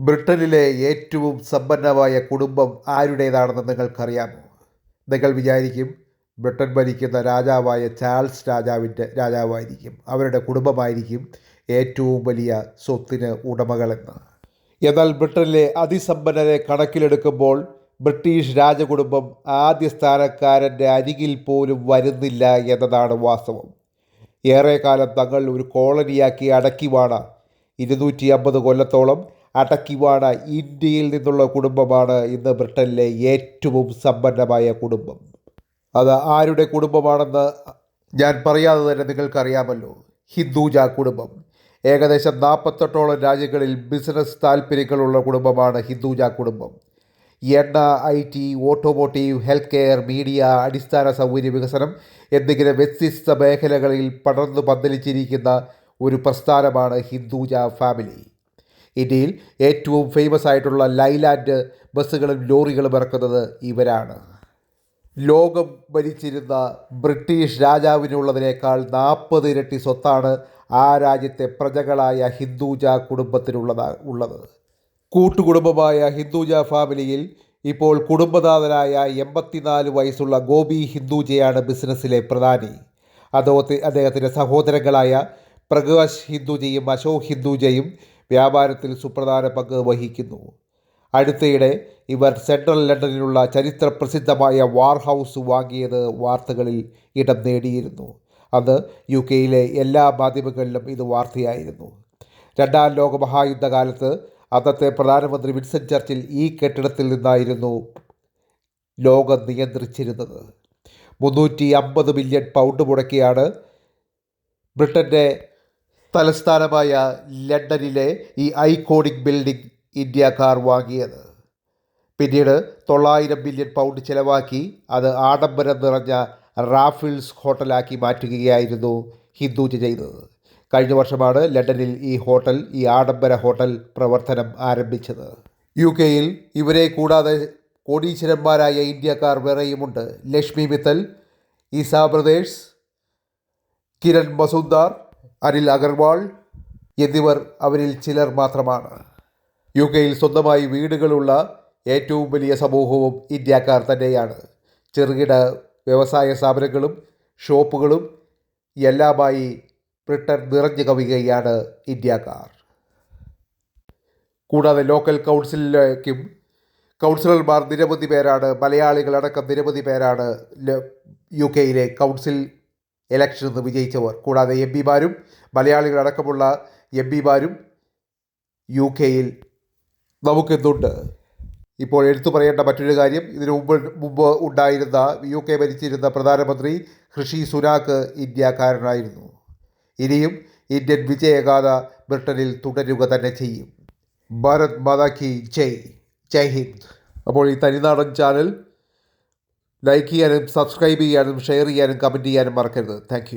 ബ്രിട്ടനിലെ ഏറ്റവും സമ്പന്നമായ കുടുംബം ആരുടേതാണെന്ന് നിങ്ങൾക്കറിയാമോ? നിങ്ങൾ വിചാരിക്കും ബ്രിട്ടൻ ഭരിക്കുന്ന രാജാവായ ചാൾസ് രാജാവിന്റെ രാജാവായിരിക്കും. അവരുടെ കുടുംബമായിരിക്കും ഏറ്റവും വലിയ സ്വത്തിന് ഉടമകളെന്ന്. എന്നാൽ ബ്രിട്ടനിലെ അതിസമ്പന്നരെ കണക്കിലെടുക്കുമ്പോൾ ബ്രിട്ടീഷ് രാജകുടുംബം ആദ്യ സ്ഥാനക്കാരന്റെ അരികിൽ പോലും വരുന്നില്ല എന്നതാണ് വാസ്തവം. ഏറെക്കാലം തങ്ങൾ ഒരു കോളനിയാക്കി അടക്കിവാണ ഇരുന്നൂറ്റി അമ്പത് കൊല്ലത്തോളം അടക്കിവാണ ഇന്ത്യയിൽ നിന്നുള്ള കുടുംബമാണ് ഇന്ന് ബ്രിട്ടനിലെ ഏറ്റവും സമ്പന്നമായ കുടുംബം. അത് ആരുടെ കുടുംബമാണെന്ന് ഞാൻ പറയാതെ തന്നെ നിങ്ങൾക്കറിയാമല്ലോ. ഹിന്ദുജ കുടുംബം. ഏകദേശം നാൽപ്പത്തെട്ടോളം രാജ്യങ്ങളിൽ ബിസിനസ് താല്പര്യങ്ങളുള്ള കുടുംബമാണ് ഹിന്ദുജ കുടുംബം. എണ്ണ I T automotive health care media അടിസ്ഥാന സൗകര്യ വികസനം എന്നിങ്ങനെ വ്യത്യസ്ത മേഖലകളിൽ പടർന്നു പന്തലിച്ചിരിക്കുന്ന ഒരു പ്രസ്ഥാനമാണ് ഹിന്ദുജ ഫാമിലി. ഇന്ത്യയിൽ ഏറ്റവും ഫേമസ് ആയിട്ടുള്ള ലൈലാൻഡ് ബസ്സുകളും ലോറികളും ഇറക്കുന്നത് ഇവരാണ്. ലോകം ഭരിച്ചിരുന്ന ബ്രിട്ടീഷ് രാജാവിനുള്ളതിനേക്കാൾ നാൽപ്പത് ഇരട്ടി സ്വത്താണ് ആ രാജ്യത്തെ പ്രജകളായ ഹിന്ദുജ കുടുംബത്തിനുള്ളതാ ഉള്ളത്. കൂട്ടുകുടുംബമായ ഹിന്ദുജ ഫാമിലിയിൽ ഇപ്പോൾ കുടുംബനാഥനായ എൺപത്തിനാല് വയസ്സുള്ള ഗോപി ഹിന്ദുജയാണ് ബിസിനസ്സിലെ പ്രധാനി. അതോ അദ്ദേഹത്തിന്റെ സഹോദരങ്ങളായ പ്രകാശ് ഹിന്ദുജയും അശോക് ഹിന്ദുജയും വ്യാപാരത്തിൽ സുപ്രധാന പങ്ക് വഹിക്കുന്നു. അടുത്തിടെ ഇവർ സെൻട്രൽ ലണ്ടനിലുള്ള ചരിത്ര പ്രസിദ്ധമായ വാർ ഹൗസ് വാങ്ങിയത് വാർത്തകളിൽ ഇടം നേടിയിരുന്നു. അത് യു കെയിലെ എല്ലാ മാധ്യമങ്ങളിലും ഇത് വാർത്തയായിരുന്നു. രണ്ടാം ലോക മഹായുദ്ധകാലത്ത് അന്നത്തെ പ്രധാനമന്ത്രി വിൻസൻ ചർച്ചിൽ ഈ കെട്ടിടത്തിൽ നിന്നായിരുന്നു ലോകം നിയന്ത്രിച്ചിരുന്നത്. മുന്നൂറ്റി അമ്പത് മില്യൺ പൗണ്ട് മുടക്കിയാണ് ബ്രിട്ടന്റെ തലസ്ഥാനമായ ലണ്ടനിലെ ഈ ഐക്കോണിക് ബിൽഡിംഗ് ഇന്ത്യക്കാർ വാങ്ങിയത്. പിന്നീട് തൊള്ളായിരം ബില്യൺ പൗണ്ട് ചിലവാക്കി അത് ആഡംബരം നിറഞ്ഞ റാഫിൾസ് ഹോട്ടലാക്കി മാറ്റുകയായിരുന്നു ഹിന്ദുജ ചെയ്തത്. കഴിഞ്ഞ വർഷമാണ് ലണ്ടനിൽ ഈ ഹോട്ടൽ ഈ ആഡംബര ഹോട്ടൽ പ്രവർത്തനം ആരംഭിച്ചത്. യു കെയിൽ ഇവരെ കൂടാതെ കോടീശ്വരന്മാരായ ഇന്ത്യക്കാർ വേറെയുമുണ്ട്. ലക്ഷ്മി മിത്തൽ ഈസാ ബ്രദേഴ്സ് കിരൺ മസൂദാർ അനിൽ അഗർവാൾ എന്നിവർ അവരിൽ ചിലർ മാത്രമാണ്. യു കെയിൽ സ്വന്തമായി വീടുകളുള്ള ഏറ്റവും വലിയ സമൂഹവും ഇന്ത്യക്കാർ തന്നെയാണ്. ചെറുകിട വ്യവസായ സ്ഥാപനങ്ങളും ഷോപ്പുകളും എല്ലാമായി ബ്രിട്ടൻ നിറഞ്ഞു കവിയുകയാണ് ഇന്ത്യക്കാർ. കൂടാതെ ലോക്കൽ കൗൺസിലിലേക്കും കൗൺസിലർമാർ നിരവധി പേരാണ് മലയാളികളടക്കം നിരവധി പേരാണ് യു കെയിലെ കൗൺസിൽ ഇലക്ഷനിൽ നിന്ന് വിജയിച്ചവർ. കൂടാതെ എം പിമാരും മലയാളികളടക്കമുള്ള എം പിമാരും യു കെയിൽ നമുക്കിന്നുണ്ട് ഇപ്പോൾ എടുത്തു പറയേണ്ട മറ്റൊരു കാര്യം ഇതിനു മുമ്പ് മുമ്പ് ഉണ്ടായിരുന്ന യു കെ ഭരിച്ചിരുന്ന പ്രധാനമന്ത്രി ഋഷി സുനാക്ക് ഇന്ത്യക്കാരനായിരുന്നു. ഇനിയും ഇന്ത്യൻ വിജയഗാഥ ബ്രിട്ടനിൽ തുടരുക തന്നെ ചെയ്യും. ഭാരത് മാതാ കി ജയ്. ജയ് ഹിന്ദ്. അപ്പോൾ ഈ തനിനാടൻ ചാനൽ ലൈക്ക് ചെയ്യാനും സബ്സ്ക്രൈബ് ചെയ്യാനും ഷെയർ ചെയ്യാനും കമന്റ് ചെയ്യാനും മറക്കരുത്. താങ്ക്